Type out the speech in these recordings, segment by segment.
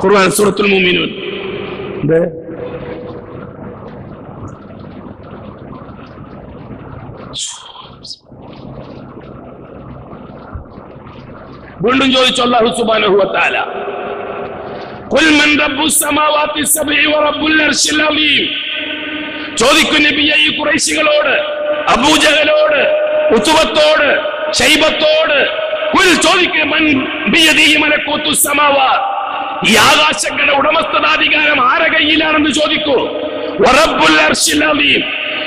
ഖുർആൻ സൂറത്തുൽ മുഅ്മിനൂൻ. എന്തേ വീണ്ടും ചോദിച്ചു അല്ലാഹു സുബ്ഹാനഹു വ തആല ഖുൽ മൻ റബ്ബുസ് സമാവാതി സബ്ഇ വ റബ്ബുൽ അർശിൽ അലീം ചോദിക്കും നബിയെ ഈ കുറൈശികളോട് അബൂജഹലോട് ഉത്തുബത്തോട് ശൈബത്തോട് കുൽ ചോദിക്കും മൻ ബിയദിഹി മലക്കൂത്തു സമാവാ. ഈ ആകാശങ്ങളുടെ ഉടമസ്ഥതാധികാരം ആരെ കയ്യിലാണെന്ന് ചോദിക്കൂ?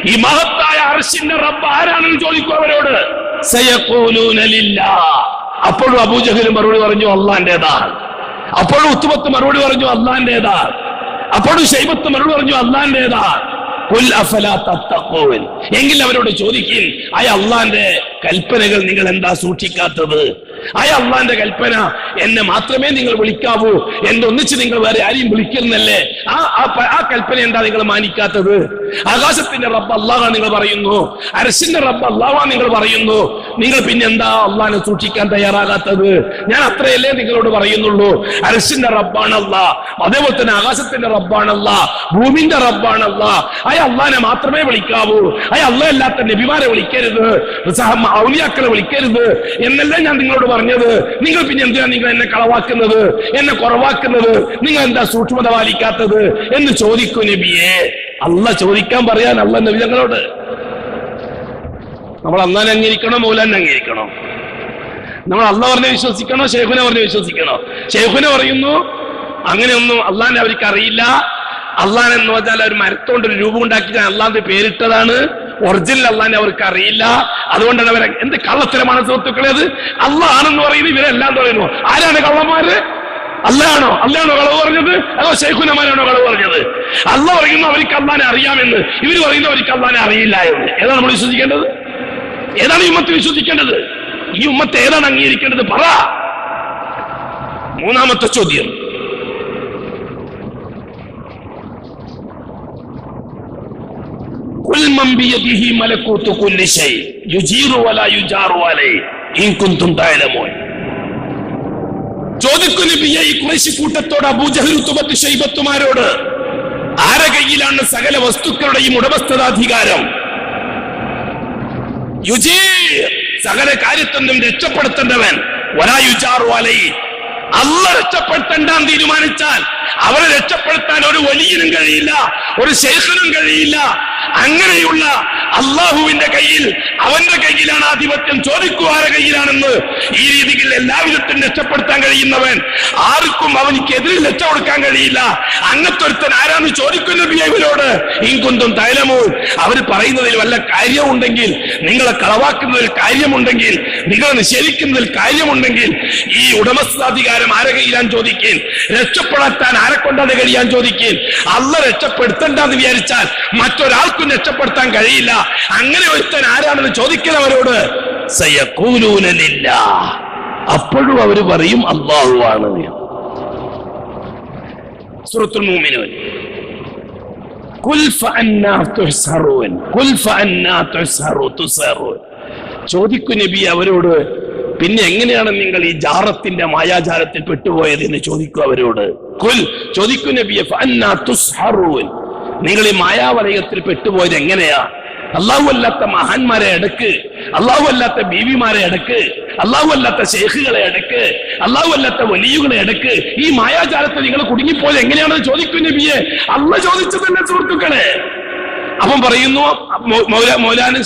ഈ മഹത്തായ അർഷിന്റെ റബ്ബ് ആരാണെന്ന് ചോദിക്കൂ അവരോട്? അപ്പോഴും അബൂജഹലും മറുപടി പറഞ്ഞു അള്ളാന്റേതാ അപ്പോഴും ഉത്തുമത്ത് മറുപടി പറഞ്ഞു അള്ളാന്റേതാ അപ്പോഴും ശൈബത്ത് മറുപടി പറഞ്ഞു അള്ളാന്റേതാ എങ്കിൽ അവരോട് ചോദിക്കും അയ അള്ളാന്റെ കൽപ്പനകൾ നിങ്ങൾ എന്താ സൂക്ഷിക്കാത്തത്? ആയ അള്ളാന്റെ കൽപ്പന. എന്നെ മാത്രമേ നിങ്ങൾ വിളിക്കാവൂ. എന്റെ ഒന്നിച്ച് നിങ്ങൾ വേറെ ആരെയും വിളിക്കുന്നല്ലേ ആ ആ കൽപ്പന എന്താ നിങ്ങൾ മാനിക്കാത്തത്? ആകാശത്തിന്റെ റബ്ബ് അള്ളാഹാ നിങ്ങൾ പറയുന്നു. അരസിന്റെ റബ്ബ് അള്ളാഹാ നിങ്ങൾ പറയുന്നു. നിങ്ങൾ പിന്നെന്താ അള്ളാഹിനെ സൂക്ഷിക്കാൻ തയ്യാറാകാത്തത്? ഞാൻ അത്രയല്ലേ നിങ്ങളോട് പറയുന്നുള്ളൂ. അരസിന്റെ റബ്ബാണല്ല അതേപോലെ തന്നെ ആകാശത്തിന്റെ റബ്ബാണല്ല ഭൂമിന്റെ റബ്ബാണല്ല. അയ അള്ളാഹിനെ മാത്രമേ വിളിക്കാവൂ. അയ അല്ലാത്ത നബിമാരെ വിളിക്കരുത്. ഔലിയാക്കളെ വിളിക്കരുത്. എന്നല്ലേ ഞാൻ നിങ്ങളോട് പറഞ്ഞത്? നിങ്ങൾ പിന്നെ എന്തിനാ നിങ്ങൾ എന്നെ കളവാക്കുന്നത്? എന്നെ കുറവാക്കുന്നത്? നിങ്ങൾ എന്താ സൂക്ഷ്മത പാലിക്കാത്തത്? എന്ന് ചോദിക്കൂ നബിയെ. അല്ല ചോദിക്കാൻ പറയാൻ അല്ല നബി ഞങ്ങളോട്. നമ്മൾ അന്നാൻ അംഗീകരിക്കണോ മൗലാൻ അംഗീകരിക്കണോ? നമ്മൾ അല്ല പറഞ്ഞ് വിശ്വസിക്കണോ ഷെയ്ഖുനെ പറഞ്ഞ് വിശ്വസിക്കണോ? ഷെയ്ഖുനെ പറയുന്നു അങ്ങനെയൊന്നും അള്ളാഹിനെ അവർക്ക് അറിയില്ല. അള്ളാൻ എന്ന് പറഞ്ഞാൽ അവർ മരത്തോണ്ട് ഒരു രൂപം ഉണ്ടാക്കി അള്ളാന്റെ പേരിട്ടതാണ്. ഒറിജിനൽ അള്ളാനെ അവർക്ക് അറിയില്ല. അതുകൊണ്ടാണ് അവർ എന്ത് കള്ളത്തരമാണ് സുഹൃത്തുക്കളെ അത്? അള്ളാണെന്ന് പറയുന്നത് ഇവരെല്ലാം പറയുന്നു. ആരാണ് കള്ളന്മാര്? അല്ലാണോ അല്ലാണോ കളവ് പറഞ്ഞത്? അതോ ശൈഖുനമാരാണോ കളവ് പറഞ്ഞത്? അല്ല പറയുന്നു അവർക്ക് അള്ളാനെ അറിയാമെന്ന്. ഇവർ പറയുന്നു അവർക്ക് അള്ളാനെ അറിയില്ല എന്ന്. ഏതാണ് നമ്മൾ വിശ്വസിക്കേണ്ടത്? ഏതാണ് ഈ ഉമ്മത്ത് വിശ്വസിക്കേണ്ടത്? ഈ ഉമ്മത്ത് ഏതാണ് അംഗീകരിക്കേണ്ടത്? പറ. മൂന്നാമത്തെ ചോദ്യം. ചോദിക്കു ഈ കയ്യിലാണ് സകല വസ്തുക്കളുടെയും ഉടമസ്ഥതാധികാരം? സകല കാര്യത്തൊന്നും രക്ഷപ്പെടുത്തേണ്ടവൻ. വരായുചാറു അലൈ. അല്ല രക്ഷപ്പെടുത്തേണ്ടാൻ തീരുമാനിച്ചാൽ അവരെ രക്ഷപ്പെടുത്താൻ ഒരു വലിയനും കഴിയില്ല ഒരു ശേഖനും കഴിയില്ല. അങ്ങനെയുള്ള അള്ളാഹുവിന്റെ കയ്യിൽ അവന്റെ കയ്യിലാണ് ആധിപത്യം. ചോദിക്കൂ ആരെ കയ്യിലാണെന്ന്. ഈ രീതിയിൽ എല്ലാവിധത്തിനും രക്ഷപ്പെടുത്താൻ കഴിയുന്നവൻ. ആർക്കും അവനിക്കെതിരെ രക്ഷ കൊടുക്കാൻ കഴിയില്ല. അങ്ങനത്തെ ഒരുത്തൻ ആരാന്ന് ചോദിക്കുന്ന ഇവരോട് ഇങ്കുന്തും തൈലമോ അവർ പറയുന്നതിൽ വല്ല കാര്യമുണ്ടെങ്കിൽ നിങ്ങളെ കളവാക്കുന്നതിൽ കാര്യമുണ്ടെങ്കിൽ നിങ്ങളെ നിഷേധിക്കുന്നതിൽ കാര്യമുണ്ടെങ്കിൽ ഈ ഉടമസ്ഥാധികാരം ആരെ കയ്യിലാൻ ചോദിക്കേൻ. രക്ഷപ്പെടുത്താൻ ആരെ കൊണ്ടാണ് കഴിയാൻ ചോദിക്കേൻ. അല്ല രക്ഷപ്പെടുത്തണ്ടെന്ന് വിചാരിച്ചാൽ മറ്റൊരാൾക്കും രക്ഷപ്പെടുത്താൻ കഴിയില്ല. അങ്ങനെ ഒരുത്തൻ ആരാണെന്ന് ചോദിക്കുന്നവരോട് സയക്കൂലൂനലില്ല അപ്പോഴും അവർ പറയും അള്ളാഹു ആണ്. സൂറത്തുൽ മുഅ്മിനൂൻ. കുൽ ഫഅന്നാ തുഹ്സറൂൻ. കുൽ ഫഅന്നാ തുഹ്സറൂ തുസറൂൻ. ചോദിക്കു നബി അവരോട് പിന്നെ എങ്ങനെയാണ് നിങ്ങൾ ഈ ജാറത്തിന്റെ മായാജാലത്തിൽ പെട്ടുപോയത് എന്ന് ചോദിക്കൂ അവരോട്. കുൽ ചോദിക്കു നബിയെ നിങ്ങൾ ഈ മായാവലയത്തിൽ പെട്ടുപോയത് എങ്ങനെയാ? അള്ളാഹു അല്ലാത്ത മഹാന്മാരെ അടക്ക്. അള്ളാഹു അല്ലാത്ത ബീവിമാരെ അടക്ക്. അള്ളാഹു അല്ലാത്ത ശേഖുകളെ അടക്ക്. അള്ളാഹു അല്ലാത്ത വലിയുകളെ അടക്ക്. ഈ മായാചാരത്തെ നിങ്ങൾ കുടുങ്ങിപ്പോയത് എങ്ങനെയാണെന്ന് ചോദിക്കും നബിയെ അള്ള ചോദിച്ചതല്ലേ സുഹൃത്തുക്കളെ. അവൻ പറയുന്നു മൗലാന മൗല- മൗലാനും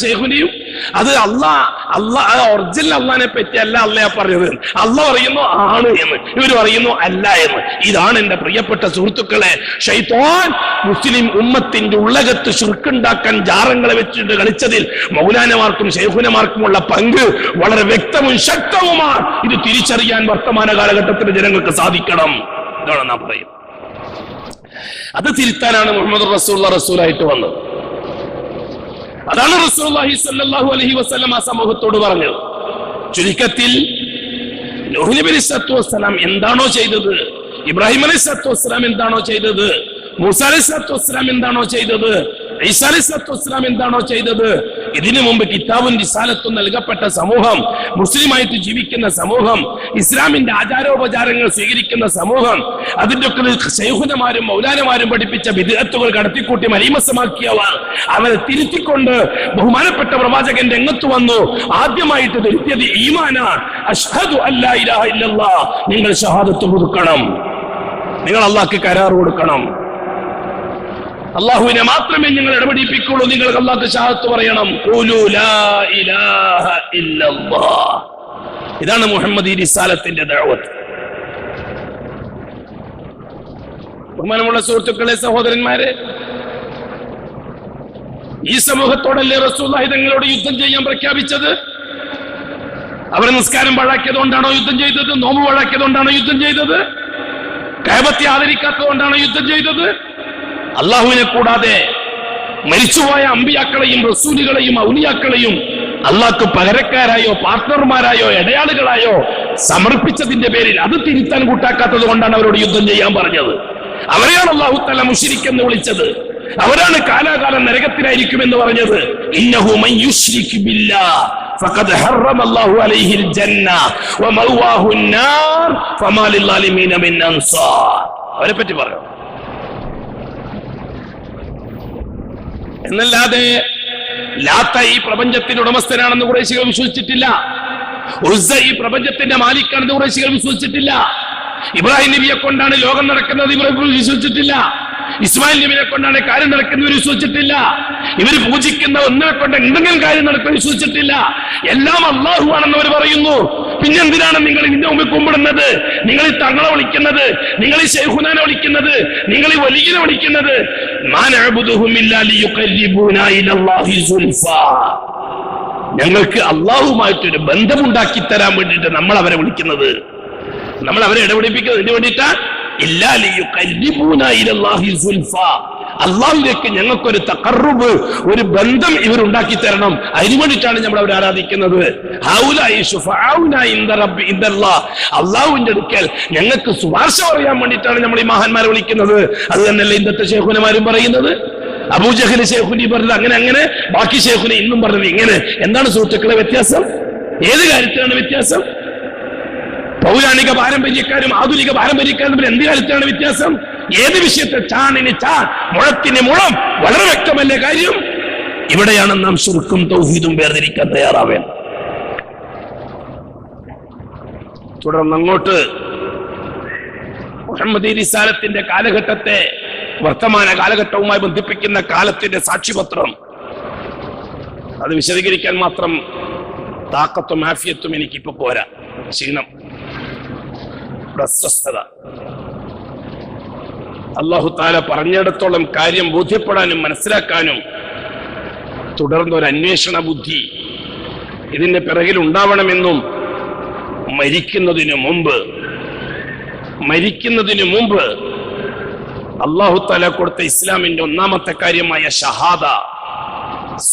അത് അള്ളാ അള്ളാ ഒറിജിനൽ അള്ളാനെ പറ്റി അല്ല അള്ളയാ പറഞ്ഞത്. അള്ള പറയുന്നു ആണ് എന്ന്. ഇവർ പറയുന്നു അല്ല എന്ന്. ഇതാണ് എന്റെ പ്രിയപ്പെട്ട സുഹൃത്തുക്കളെ. ഷൈത്തോൻ മുസ്ലിം ഉമ്മത്തിന്റെ ഉള്ളകത്ത് ശുർക്കുണ്ടാക്കാൻ ജാറങ്ങളെ വെച്ചിട്ട് കളിച്ചതിൽ മൗലാനമാർക്കും ശൈഖുനമാർക്കുമുള്ള പങ്ക് വളരെ വ്യക്തവും ശക്തവുമാണ്. ഇത് തിരിച്ചറിയാൻ വർത്തമാന കാലഘട്ടത്തിലെ ജനങ്ങൾക്ക് സാധിക്കണം. ഇതാണ് നാം പറയും അത് തിരുത്താനാണ് മുഹമ്മദ് റസൂള്ള റസൂലായിട്ട് വന്നത്. അതാണ് റസൂലുള്ളാഹി സ്വല്ലല്ലാഹു അലൈഹി വസല്ലം ആ സമൂഹത്തോട് പറഞ്ഞത്. ചുരുക്കത്തിൽ വസ്സലാം എന്താണോ ചെയ്തത് ഇബ്രാഹിം അലൈഹി സത്തു വസ്സലാം എന്താണോ ചെയ്തത് മൂസ അലൈഹി സത്തു വസ്സലാം എന്താണോ ചെയ്തത് ഈസ അലൈഹി സത്തു വസ്സലാം എന്താണോ ചെയ്തത് ഇതിനു മുമ്പ് കിതാബും റിസാലത്തും നൽകപ്പെട്ട സമൂഹം മുസ്ലിമായിട്ട് ജീവിക്കുന്ന സമൂഹം ഇസ്ലാമിന്റെ ആചാരോപചാരങ്ങൾ സ്വീകരിക്കുന്ന സമൂഹം അതിന്റെ ഒക്കെ ശൈഹുനമാരും മൗലാനമാരും പഠിപ്പിച്ച വിദഗ്ധത്തുകൾ കടത്തിക്കൂട്ടി മലീമസമാക്കിയവർ അവരെ തിരുത്തിക്കൊണ്ട് ബഹുമാനപ്പെട്ട പ്രവാചകൻ രംഗത്ത് വന്നു. ആദ്യമായിട്ട് തിരുത്തിയത് ഈമാനാണ്. അഷ്ഹദു ഇല്ലല്ലാഹ് നിങ്ങൾ ഷഹാദത്ത് കൊടുക്കണം. നിങ്ങൾ അള്ളാഹ്ക്ക് കരാർ കൊടുക്കണം. അള്ളാഹുവിനെ മാത്രമേ നിങ്ങൾ ഇടപെടിപ്പിക്കുള്ളൂ. നിങ്ങൾ അല്ലാത്ത ഷാഹത്ത് പറയണം. ഇതാണ് മുഹമ്മദ് റിസാലത്തിന്റെ ദഅവത്ത് ബഹുമാനമുള്ള സുഹൃത്തുക്കളെ സഹോദരന്മാരെ ഈ സമൂഹത്തോടല്ലേ റസൂല്ലാഹി തങ്ങളോട് യുദ്ധം ചെയ്യാൻ പ്രഖ്യാപിച്ചത്? അവരെ നിസ്കാരം പാഴാക്കിയതുകൊണ്ടാണോ യുദ്ധം ചെയ്തത്? നോമ്പ് പാഴാക്കിയതുകൊണ്ടാണോ യുദ്ധം ചെയ്തത്? കൈപത്തി ആദരിക്കാത്തതുകൊണ്ടാണോ യുദ്ധം ചെയ്തത്? അള്ളാഹുവിനെ കൂടാതെ മരിച്ചുപോയ അമ്പിയാക്കളെയും റസൂലുകളെയും ഔലിയാക്കളെയും അള്ളാഹ്ക്ക് പകരക്കാരായോ പാർട്ട്ണർമാരായോ ഇടയാളുകളായോ സമർപ്പിച്ചതിന്റെ പേരിൽ അത് തിരുത്താൻ കൂട്ടാക്കാത്തത് കൊണ്ടാണ് അവരോട് യുദ്ധം ചെയ്യാൻ പറഞ്ഞത്. അവരെയാണ് അള്ളാഹു തല മുഷിരിക്കെന്ന് വിളിച്ചത്. അവരാണ് കാലാകാലം നരകത്തിലായിരിക്കും എന്ന് പറഞ്ഞത്. അവരെ പറ്റി യുശ്രിക് എന്നല്ലാതെ ലാത്ത ഈ പ്രപഞ്ചത്തിന്റെ ഉടമസ്ഥനാണെന്ന് കുറേശികൾ വിശ്വസിച്ചിട്ടില്ല. ഉസ്സ ഈ പ്രപഞ്ചത്തിന്റെ മാലിക്കാണെന്ന് കുറേശികൾ വിശ്വസിച്ചിട്ടില്ല. ഇബ്രാഹിം നബിയെ കൊണ്ടാണ് ലോകം നടക്കുന്നത് ഇവർ വിശ്വസിച്ചിട്ടില്ല. ഇസ്മായിൽ നബിയെ കൊണ്ടാണ് കാര്യം നടക്കുന്നത് വിശ്വസിച്ചിട്ടില്ല. ഇവർ പൂജിക്കുന്ന ഒന്നിനെ കൊണ്ട് എന്തെങ്കിലും കാര്യം നടക്കാൻ വിശ്വസിച്ചിട്ടില്ല. എല്ലാം അള്ളാഹു ആണെന്ന് അവർ പറയുന്നു. പിന്നെന്തിനാണ് നിങ്ങൾ ഇതിന്റെ മുമ്പിൽ കുമ്പിടുന്നത്? നിങ്ങൾ ഈ തങ്ങളെ വിളിക്കുന്നത് നിങ്ങൾ ഈ ശേഖുനാനെ വിളിക്കുന്നത് നിങ്ങൾ ഈ വലിയനെ വിളിക്കുന്നത്. ഞങ്ങൾക്ക് അള്ളാഹുമായിട്ടൊരു ബന്ധമുണ്ടാക്കി തരാൻ വേണ്ടിയിട്ട് നമ്മൾ അവരെ വിളിക്കുന്നത്. നമ്മൾ അവരെ ഇടപെടിപ്പിക്കുന്നത് ഇതിനു വേണ്ടിയിട്ടാ? അള്ളാഹുലേക്ക് ഞങ്ങൾക്കൊരു തക്കറുബ് ഒരു ബന്ധം ഇവർ ഉണ്ടാക്കി തരണം. അതിനു വേണ്ടിയിട്ടാണ് നമ്മൾ അവരെ ആരാധിക്കുന്നത്. അള്ളാഹുവിന്റെ അടുക്കൽ ഞങ്ങൾക്ക് ശുപാർശ പറയാൻ വേണ്ടിയിട്ടാണ് നമ്മൾ ഈ മഹാന്മാരെ വിളിക്കുന്നത്. അത് തന്നെയല്ലേ ഇന്നത്തെ ശേഖുനമാരും പറയുന്നത്? അബൂജഹലി ശേഖുനി പറഞ്ഞത് അങ്ങനെ അങ്ങനെ. ബാക്കി ശേഖുനെ ഇന്നും പറഞ്ഞത് ഇങ്ങനെ. എന്താണ് സുഹൃത്തുക്കളെ വ്യത്യാസം? ഏത് കാര്യത്തിലാണ് വ്യത്യാസം? പൗരാണിക പാരമ്പര്യക്കാരും ആധുനിക പാരമ്പര്യക്കാരും തമ്മിൽ എന്ത് കാര്യത്തിലാണ് വ്യത്യാസം? ഏത് വിഷയത്തെ ചാണിന് ചാൻ മുഴത്തിന് മുഴം വളരെ വ്യക്തമല്ലേ കാര്യം? ഇവിടെയാണ് നാം ശുരുക്കും തൗഹീദും വേർതിരിക്കാൻ തയ്യാറാവേ തുടർന്ന് അങ്ങോട്ട്. മുഹമ്മദ് റിസാലത്തിന്റെ കാലഘട്ടത്തെ വർത്തമാന കാലഘട്ടവുമായി ബന്ധിപ്പിക്കുന്ന കാലത്തിന്റെ സാക്ഷിപത്രം. അത് വിശദീകരിക്കാൻ മാത്രം താക്കത്തും ആഫിയത്തും എനിക്കിപ്പോ പോരാ. ക്ഷീണം. പ്രശസ്തത. അള്ളാഹു താല പറഞ്ഞിടത്തോളം കാര്യം ബോധ്യപ്പെടാനും മനസ്സിലാക്കാനും തുടർന്ന് ഒരു അന്വേഷണ ബുദ്ധി ഇതിന്റെ പിറകിൽ ഉണ്ടാവണമെന്നും മരിക്കുന്നതിനു മുമ്പ് മരിക്കുന്നതിനു മുമ്പ് അള്ളാഹു താല കൊടുത്ത ഇസ്ലാമിന്റെ ഒന്നാമത്തെ കാര്യമായ ഷഹാദ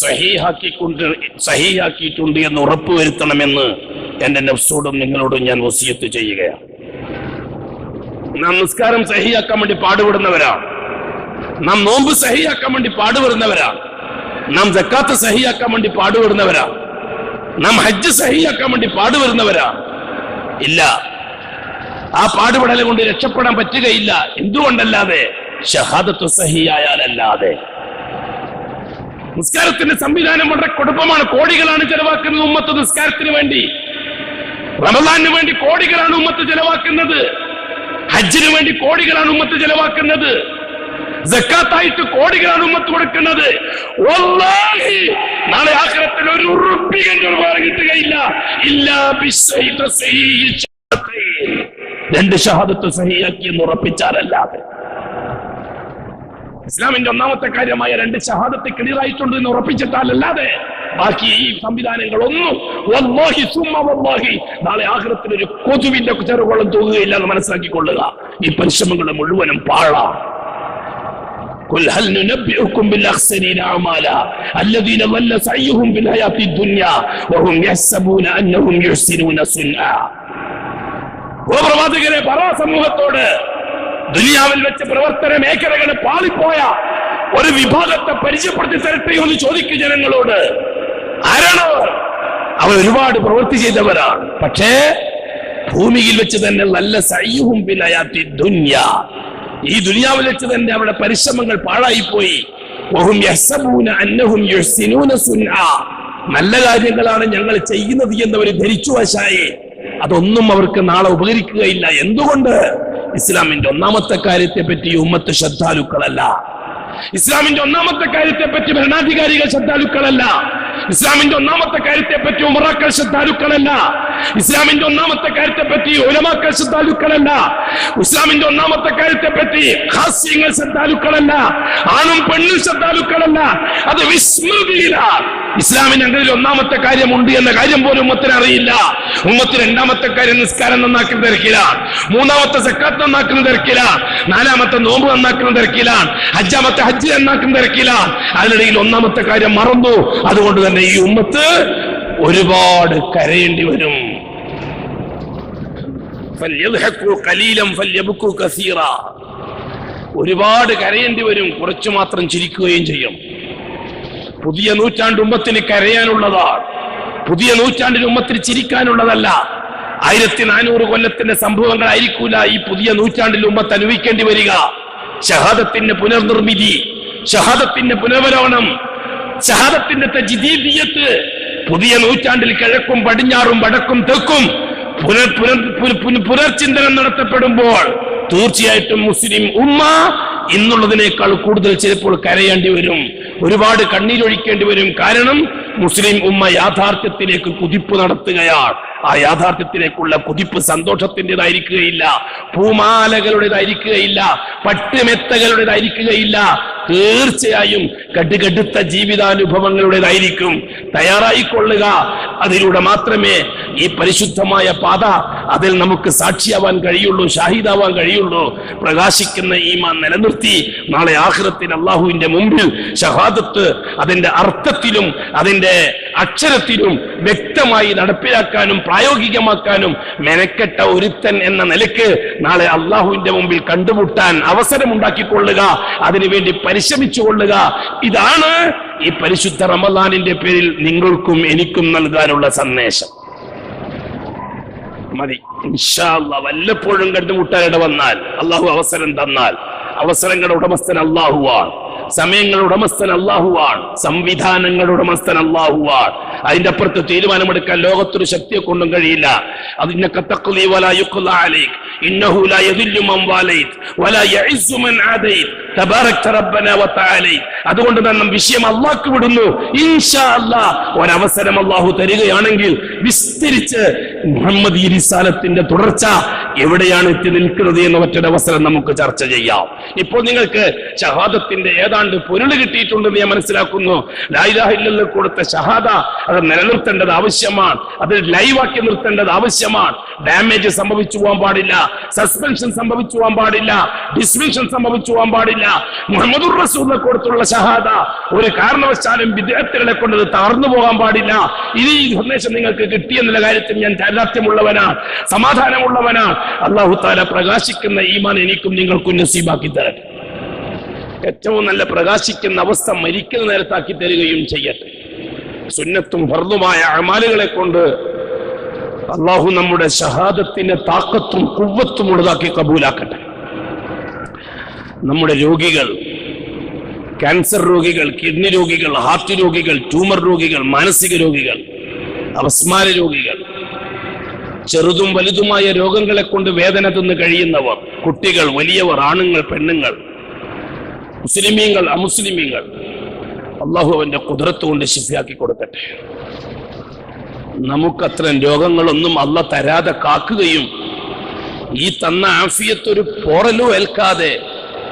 സഹീഹാക്കിക്കൊണ്ട് സഹീഹാക്കിയിട്ടുണ്ട് എന്ന് ഉറപ്പുവരുത്തണമെന്ന് എന്റെ നഫ്സോടും നിങ്ങളോടും ഞാൻ വസിയത്ത് ചെയ്യുകയാണ്. നാം നിസ്കാരം സഹിയാക്കാൻ വേണ്ടി പാടുപെടുന്നവരാണ്. നാം നോമ്പ് സഹിയാക്കാൻ വേണ്ടി പാടുപെടുന്നവരാണ്. നാം ജക്കാത്ത് സഹിയാക്കാൻ വേണ്ടി പാടുപെടുന്നവരാ നാം ഹജ്ജ് സഹിയാക്കാൻ വേണ്ടി പാടുപെടുന്നവരാ ഇല്ല. ആ പാടുപെടലെ കൊണ്ട് രക്ഷപ്പെടാൻ പറ്റുകയില്ല. എന്തുകൊണ്ടല്ലാതെ? ഷഹാദത്ത് സഹിയായാലല്ലാതെ. നിസ്കാരത്തിന്റെ സംവിധാനം വളരെ കുഴപ്പമാണ് കോടികളാണ് ചെലവാക്കുന്നത് ഉമ്മത്ത് നിസ്കാരത്തിന് വേണ്ടി. റമദാനിന് വേണ്ടി കോടികളാണ് ഉമ്മത്ത് ചെലവാക്കുന്നത്. ഹജ്ജിന് വേണ്ടി കോടികളാണ് ഉമ്മത്ത് ചെലവാക്കുന്നത്. ജക്കാത്തായിട്ട് കോടികളാണ് ഉമ്മത്ത് കൊടുക്കുന്നത്. നാളെ ആഖിറത്തിൽ ഒരു ഉറുപ്പികന്റെ ഒരു വേറെ കിട്ടുകയില്ല. രണ്ട് ഷഹാദത്ത് സഹിയാക്കി എന്ന് ഉറപ്പിച്ചാലല്ലാതെ. ഇസ്ലാമിന്റെ ഒന്നാമത്തെ കാര്യമായ രണ്ട് ഷഹാദത്ത് ക്ലിയർ ആയിട്ടുണ്ട് എന്ന് ഉറപ്പിച്ചിട്ടാലല്ലാതെ. ബാക്കി ഈ സംവിധാനങ്ങളൊന്നും വല്ലാഹി സുമ്മ വല്ലാഹി നാളെ ആഗ്രഹത്തിൽ ഒരു കൊതുവിന്റെ ചെറുകോളം തൂകുകയില്ല എന്ന് മനസ്സിലാക്കിക്കൊള്ളുക ഈ പരിശ്രമങ്ങൾ മുഴുവനും പാഴാണ് قل هل ننبئكم بالاخسرين اعمالا الذين ضل سعيهم في الحياه الدنيا وهم يحسبون انهم يحسنون صنعا ഓ പ്രവാചകരെ പറ സമൂഹത്തോട് ദുനിയാവിൽ വെച്ച് പ്രവർത്തന മേഖലകളെ പാളിപ്പോയ ഒരു വിഭാഗത്തെ പരിചയപ്പെടുത്തി തരട്ടെ എന്ന് ചോദിക്കും ജനങ്ങളോട് ആരാണ്? അവർ ഒരുപാട് പ്രവൃത്തി ചെയ്തവരാണ്. പക്ഷേ ഭൂമിയിൽ വെച്ച് തന്നെ നല്ല സയ്യുഹും ബിലയാത്തി ദുന്യ. ഈ ദുനിയാവിൽ വെച്ച് തന്നെ അവരുടെ പരിശ്രമങ്ങൾ യുഹ്സിനൂന സുൻആ. നല്ല കാര്യങ്ങളാണ് ഞങ്ങൾ ചെയ്യുന്നത് അവർ ധരിച്ചു വശായി. അതൊന്നും അവർക്ക് നാളെ ഉപകരിക്കുകയില്ല. എന്തുകൊണ്ട്? ഇസ്ലാമിന്റെ ഒന്നാമത്തെ കാര്യത്തെ പറ്റി ഉമ്മത്ത് ശ്രദ്ധാലുക്കളല്ല. ഇസ്ലാമിന്റെ ഒന്നാമത്തെ കാര്യത്തെ പറ്റി ഭരണാധികാരികൾ ശ്രദ്ധാലുക്കളല്ല. ഇസ്ലാമിന്റെ ഒന്നാമത്തെ കാര്യത്തെ പറ്റി ഉമറാക്കൾ ശ്രദ്ധാലുക്കളല്ല. ഇസ്ലാമിന്റെ ഒന്നാമത്തെ കാര്യത്തെ പറ്റി ഉലമാക്കൾ ശ്രദ്ധാലുക്കളല്ല. ഇസ്ലാമിന്റെ ഒന്നാമത്തെ കാര്യത്തെ പറ്റി ഹാസ്യങ്ങൾ ശ്രദ്ധാലുക്കളല്ല. ആണും പെണ്ണും ശ്രദ്ധാലുക്കളല്ല. അത് വിസ്മൃതിയില ഇസ്ലാമിന് അങ്ങനെ ഒന്നാമത്തെ കാര്യമുണ്ട് എന്ന കാര്യം പോലും ഉമ്മത്തിന് അറിയില്ല. ഉമ്മത്തിന് രണ്ടാമത്തെ കാര്യം നിസ്കാരം നന്നാക്കുന്ന തിരക്കിലാണ് മൂന്നാമത്തെ സക്കാത്ത് നന്നാക്കുന്ന തിരക്കിലാണ് നാലാമത്തെ നോമ്പ് നന്നാക്കുന്ന തിരക്കിലാണ് അഞ്ചാമത്തെ ഹജ്ജ് നന്നാക്കുന്ന തിരക്കിലാണ് അതിനിടയിൽ ഒന്നാമത്തെ കാര്യം മറന്നു. അതുകൊണ്ട് തന്നെ ഈ ഉമ്മത്ത് ഒരുപാട് കരയേണ്ടി വരും. ഒരുപാട് കരയേണ്ടി വരും. കുറച്ചു മാത്രം ചിരിക്കുകയും ചെയ്യും. പുതിയ നൂറ്റാണ്ട് ഉമ്മത്തിന് കരയാനുള്ളതാണ്. പുതിയ നൂറ്റാണ്ടിന് ഉമ്മത്തിന് ചിരിക്കാനുള്ളതല്ല. ആയിരത്തി നാനൂറ് കൊല്ലത്തിന്റെ സംഭവങ്ങളായിരിക്കൂല ഈ പുതിയ നൂറ്റാണ്ടിൽ ഉമ്മത്ത് അനുഭവിക്കേണ്ടി വരിക. ഷഹാദത്തിന്റെ പുനർനിർമ്മിതി ഷഹാദത്തിന്റെ പുനർവലോണം ഷഹാദത്തിന്റെ തജ്ദീദിയത്ത് പുതിയ നൂറ്റാണ്ടിൽ കിഴക്കും പടിഞ്ഞാറും വടക്കും തെക്കും പുനർ പുനർ പുന- പുന- പുനർചിന്തനം നടത്തപ്പെടുമ്പോൾ തീർച്ചയായിട്ടും മുസ്ലിം ഉമ്മ ഇന്നുള്ളതിനേക്കാൾ കൂടുതൽ ചിലപ്പോൾ കരയേണ്ടി വരും. ഒരുപാട് കണ്ണീരൊഴിക്കേണ്ടി വരും. കാരണം മുസ്ലിം ഉമ്മ യാഥാർത്ഥ്യത്തിലേക്ക് കുതിപ്പ് നടത്തുകയാണ്. ആ യാഥാർത്ഥ്യത്തിലേക്കുള്ള കുതിപ്പ് സന്തോഷത്തിന്റെതായിരിക്കുകയില്ല. പൂമാലകളുടേതായിരിക്കുകയില്ല. പട്ടുമെത്തകളുടേതായിരിക്കുകയില്ല. തീർച്ചയായും കടുകടുത്ത ജീവിതാനുഭവങ്ങളുടേതായിരിക്കും. തയ്യാറായിക്കൊള്ളുക. അതിലൂടെ മാത്രമേ ഈ പരിശുദ്ധമായ പാത അതിൽ നമുക്ക് സാക്ഷിയാവാൻ കഴിയുള്ളൂ ഷാഹിദാവാൻ കഴിയുള്ളൂ. പ്രകാശിക്കുന്ന ഈമാൻ നിലനിർത്തി നാളെ ആഹ്റത്തിൽ അള്ളാഹുവിന്റെ മുമ്പിൽ ഷഹാദത്ത് അതിന്റെ അർത്ഥത്തിലും അതിന്റെ അക്ഷരത്തിലും വ്യക്തമായി നടപ്പിലാക്കാനും പ്രായോഗികമാക്കാനും മെനക്കെട്ട ഒരുത്തൻ എന്ന നിലയ്ക്ക് നാളെ അള്ളാഹുവിന്റെ മുമ്പിൽ കണ്ടുമുട്ടാൻ അവസരമുണ്ടാക്കിക്കൊള്ളുക അതിനുവേണ്ടി പരിശ്രമിച്ചു കൊള്ളുക ഇതാണ് ഈ പരിശുദ്ധ റമദാനിന്റെ പേരിൽ നിങ്ങൾക്കും എനിക്കും നൽകാനുള്ള സന്ദേശം. മതി. ഇൻഷാ അല്ലാ വല്ലപ്പോഴും കണ്ടുമുട്ടാനിട വന്നാൽ അള്ളാഹു അവസരം തന്നാൽ അവസരങ്ങളുടെ ഉടമസ്ഥൻ അള്ളാഹുവാണ്. സമയങ്ങളുടെ ഉടമസ്ഥൻ അള്ളാഹുവാണ് സംവിധാനങ്ങളുടെ ഉടമസ്ഥൻ അള്ളാഹുവാണ് അതിന്റെ അപ്പുറത്ത് തീരുമാനമെടുക്കാൻ ലോകത്തൊരു ശക്തിയെ കൊണ്ടും കഴിയില്ല അതിനൊക്കെ തക്കുലി വല യുക്കുല അലൈക്. ഇന്നഹു ലാ യദില്ലു മൻ വാലൈത് വല യഇസ്സു മൻ ആദൈത്. അതുകൊണ്ട് തന്നെ വിഷയം അള്ളാഹ്ക്ക് വിടുന്നു. ഇൻഷാ ഒരവസരം അള്ളാഹു തരികയാണെങ്കിൽ വിസ്തരിച്ച് മുഹമ്മദ് ഈ റിസാലത്തിന്റെ തുടർച്ച എവിടെയാണ് എത്തി നിൽക്കുന്നത് എന്ന മറ്റൊരവസരം നമുക്ക് ചർച്ച ചെയ്യാം. ഇപ്പോൾ നിങ്ങൾക്ക് ഷഹാദത്തിന്റെ ഏതാണ്ട് പൊരുൾ കിട്ടിയിട്ടുണ്ടെന്ന് ഞാൻ മനസ്സിലാക്കുന്നു. കൊടുത്ത ഷഹാദ അത് നിലനിർത്തേണ്ടത് ആവശ്യമാണ്. അത് ലൈവാക്കി നിർത്തേണ്ടത് ആവശ്യമാണ്. ഡാമേജ് സംഭവിച്ചു പോകാൻ പാടില്ല. സസ്പെൻഷൻ സംഭവിച്ചു പോകാൻ പാടില്ല. ഡിസ്മിഷൻ സംഭവിച്ചു പോകാൻ പാടില്ല. മുഹമ്മദ് റസൂലിനെ കൊടുത്തുള്ള ഷഹാദ ഒരു കാരണവശാലും വിദ്യാർത്ഥികളെ കൊണ്ട് അത് തകർന്നു പോകാൻ പാടില്ല. ഇത് ഈ സന്ദേശം നിങ്ങൾക്ക് കിട്ടിയെന്നുള്ള കാര്യത്തിൽ ഞാൻ ചാരിതാർത്ഥ്യമുള്ളവനാണ് സമാധാനമുള്ളവനാണ് അള്ളാഹു താല പ്രകാശിക്കുന്ന ഈമാൻ എനിക്കും നിങ്ങൾക്കും നസീബാക്കി തരട്ടെ. ഏറ്റവും നല്ല പ്രകാശിക്കുന്ന അവസ്ഥ മരിക്കുന്ന നേരത്താക്കി തരികയും ചെയ്യട്ടെ. സുന്നത്തും ഫർദുമായ അമാലുകളെ കൊണ്ട് അള്ളാഹു നമ്മുടെ ഷഹാദത്തിന്റെ താക്കത്തും കുവ്വത്തും ഉള്ളതാക്കി കബൂലാക്കട്ടെ. നമ്മുടെ രോഗികൾ ക്യാൻസർ രോഗികൾ കിഡ്നി രോഗികൾ ഹാർട്ട് രോഗികൾ ട്യൂമർ രോഗികൾ മാനസിക രോഗികൾ അപസ്മാര രോഗികൾ ചെറുതും വലുതുമായ രോഗങ്ങളെ കൊണ്ട് വേദന തിന്ന് കഴിയുന്നവർ കുട്ടികൾ വലിയവർ ആണുങ്ങൾ പെണ്ണുങ്ങൾ മുസ്ലിമീങ്ങൾ അമുസ്ലിമീങ്ങൾ അള്ളാഹു അവന്റെ കുതിരത്ത് കൊണ്ട് ശിഫിയാക്കി കൊടുക്കട്ടെ. നമുക്കത്രയും രോഗങ്ങളൊന്നും അല്ല തരാതെ കാക്കുകയും ഈ തന്ന ആഫിയത്തൊരു പോറലോ ഏൽക്കാതെ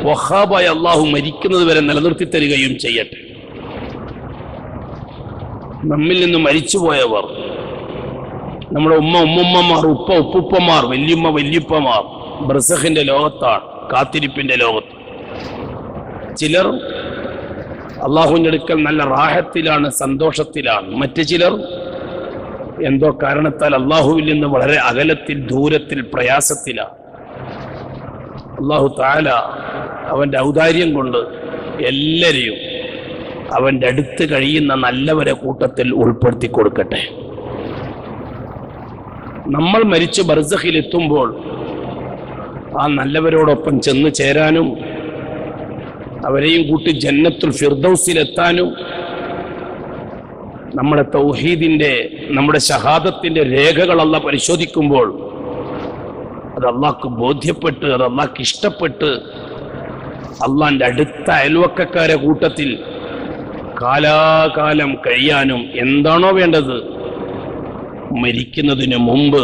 വഹാബായ അള്ളാഹു മരിക്കുന്നത് വരെ നിലനിർത്തി തരികയും ചെയ്യട്ടെ. നമ്മിൽ നിന്ന് മരിച്ചുപോയവർ നമ്മുടെ ഉമ്മ ഉമ്മമ്മമാർ ഉപ്പ ഉപ്പുപ്പമാർ വല്യമ്മ വല്യപ്പമാർ ബ്രസഹിന്റെ ലോകത്താണ് കാത്തിരിപ്പിന്റെ ലോകത്ത്. ചിലർ അള്ളാഹുവിന്റെ അടുക്കൽ നല്ല റാഹത്തിലാണ് സന്തോഷത്തിലാണ്. മറ്റു ചിലർ എന്തോ കാരണത്താൽ അള്ളാഹുവിൽ നിന്ന് വളരെ അകലത്തിൽ ദൂരത്തിൽ പ്രയാസത്തിലാണ്. അള്ളാഹു താല അവന്റെ ഔദാര്യം കൊണ്ട് എല്ലാവരെയും അവന്റെ അടുത്ത് കഴിയുന്ന നല്ലവരെ കൂട്ടത്തിൽ ഉൾപ്പെടുത്തി കൊടുക്കട്ടെ. നമ്മൾ മരിച്ച് ബർസഖിൽ എത്തുമ്പോൾ ആ നല്ലവരോടൊപ്പം ചെന്ന് ചേരാനും അവരെയും കൂട്ടി ജന്നത്തുൽ ഫിർദൌസിലെത്താനും നമ്മുടെ തൗഹീദിന്റെ നമ്മുടെ ഷഹാദത്തിന്റെ രേഖകളല്ല പരിശോധിക്കുമ്പോൾ അത് അള്ളാഹ്ക്ക് ബോധ്യപ്പെട്ട് അത് അള്ളാഹ്ക്ക് ഇഷ്ടപ്പെട്ട് അള്ളാന്റെ അടുത്ത അയൽവക്കക്കാരെ കൂട്ടത്തിൽ കാലാകാലം കഴിയാനും എന്താണോ വേണ്ടത് മരിക്കുന്നതിന് മുമ്പ്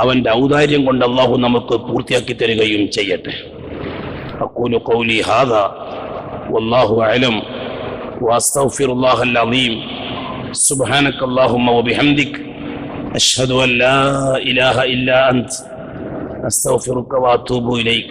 അവന്റെ ഔദാര്യം കൊണ്ട് അള്ളാഹു നമുക്ക് പൂർത്തിയാക്കി തരികയും ചെയ്യട്ടെ أقول قولي هذا والله أعلم وأستغفر الله العظيم سبحانك اللهم وبحمدك أشهد أن لا إله إلا أنت أستغفرك وأتوب إليك